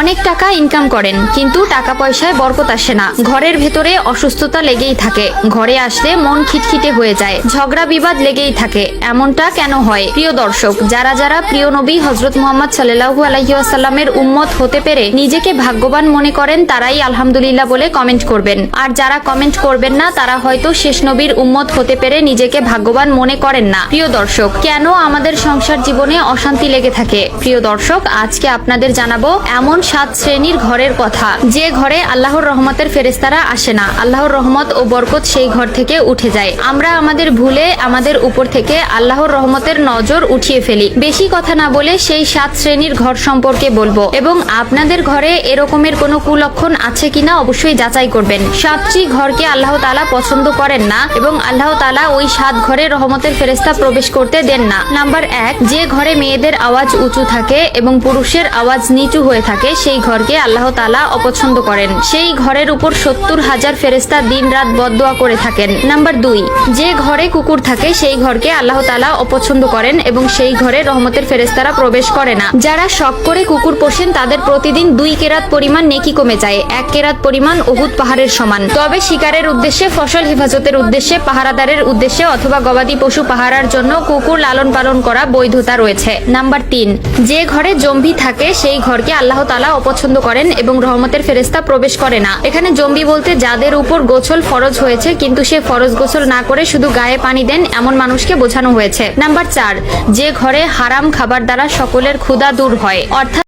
অনেক টাকা ইনকাম করেন, কিন্তু টাকা পয়সায় বরকত আসে না। ঘরের ভেতরে অসুস্থতা লেগেই থাকে। ঘরে আসলে মন খিটখিটে হয়ে যায়। ঝগড়া বিবাদ লেগেই থাকে। এমনটা কেন হয়? প্রিয় দর্শক, যারা যারা প্রিয় নবী হজরত মোহাম্মদ সাল্লাহু আলহিউসাল্লামের উম্মত হতে পেরে নিজেকে ভাগ্যবান মনে করেন, তারাই আলহামদুলিল্লাহ বলে কমেন্ট করবেন। আর যারা কমেন্ট করবেন না, তারা হয়তো শেষ নবীর উম্মত হতে পেরে নিজেকে ভাগ্যবান মনে করেন না। প্রিয় দর্শক, কেন আমাদের সংসার জীবনে অশান্তি লেগে থাকে? প্রিয় দর্শক, আজকে আপনাদের জানাব এমন সাত শ্রেণির ঘরের কথা। যে ঘরে আল্লাহর রহমতের ফেরেস্তারা আসে না, আল্লাহর রহমত ও বরকত সেই ঘর থেকে উঠে যায়। আমরা আমাদের ভুলে আমাদের উপর থেকে আল্লাহর রহমতের নজর উঠিয়ে ফেলি। বেশি কথা না বলে সেই সাত শ্রেণির ঘর সম্পর্কে বলব। এবং আপনাদের ঘরে এরকমের কোনো কুলক্ষণ আছে কিনা অবশ্যই যাচাই করবেন। সাতটি ঘরকে আল্লাহ তালা পছন্দ করেন না এবং আল্লাহ তালা ওই সাত ঘরে রহমতের ফেরেস্তা প্রবেশ করতে দেন না। নাম্বার এক, যে ঘরে মেয়েদের আওয়াজ উঁচু থাকে এবং পুরুষের আওয়াজ নিচু হয়ে থাকে সেই ঘরকে আল্লাহ তালা অপছন্দ করেন। সেই ঘরের উপর সত্তর হাজার ফেরেস্তা দিন রাত বদোয়া করে থাকেন। নাম্বার দুই, যে ঘরে কুকুর থাকে, সেই ঘরকে আল্লাহ তালা অপছন্দ করেন এবং সেই ঘরে রহমতের ফেরেস্তারা প্রবেশ করে না। যারা শখ করে কুকুর পোষেন, তাদের প্রতিদিন দুই কেরাত পরিমাণ নেকি কমে যায়। এক কেরাত পরিমাণ অহুত পাহাড়ের সমান। তবে শিকারের উদ্দেশ্যে, ফসল হেফাজতের উদ্দেশ্যে, পাহারাদারের উদ্দেশ্যে অথবা গবাদি পশু পাহারার জন্য কুকুর লালন পালন করা বৈধতা রয়েছে। নাম্বার তিন, যে ঘরে জম্বি থাকে, সেই ঘরকে আল্লাহ তালা অপছন্দ করেন এবং রহমতের ফেরেস্তা প্রবেশ করে না। এখানে জম্বি বলতে যাদের উপর গোছল ফরজ হয়েছে, কিন্তু সে ফরজ গোসল না করে শুধু গায়ে পানি দেন এমন মানুষকে বোঝানো হয়েছে। নাম্বার চার, যে ঘরে হারাম খাবার দ্বারা সকলের ক্ষুধা দূর হয়। অর্থাৎ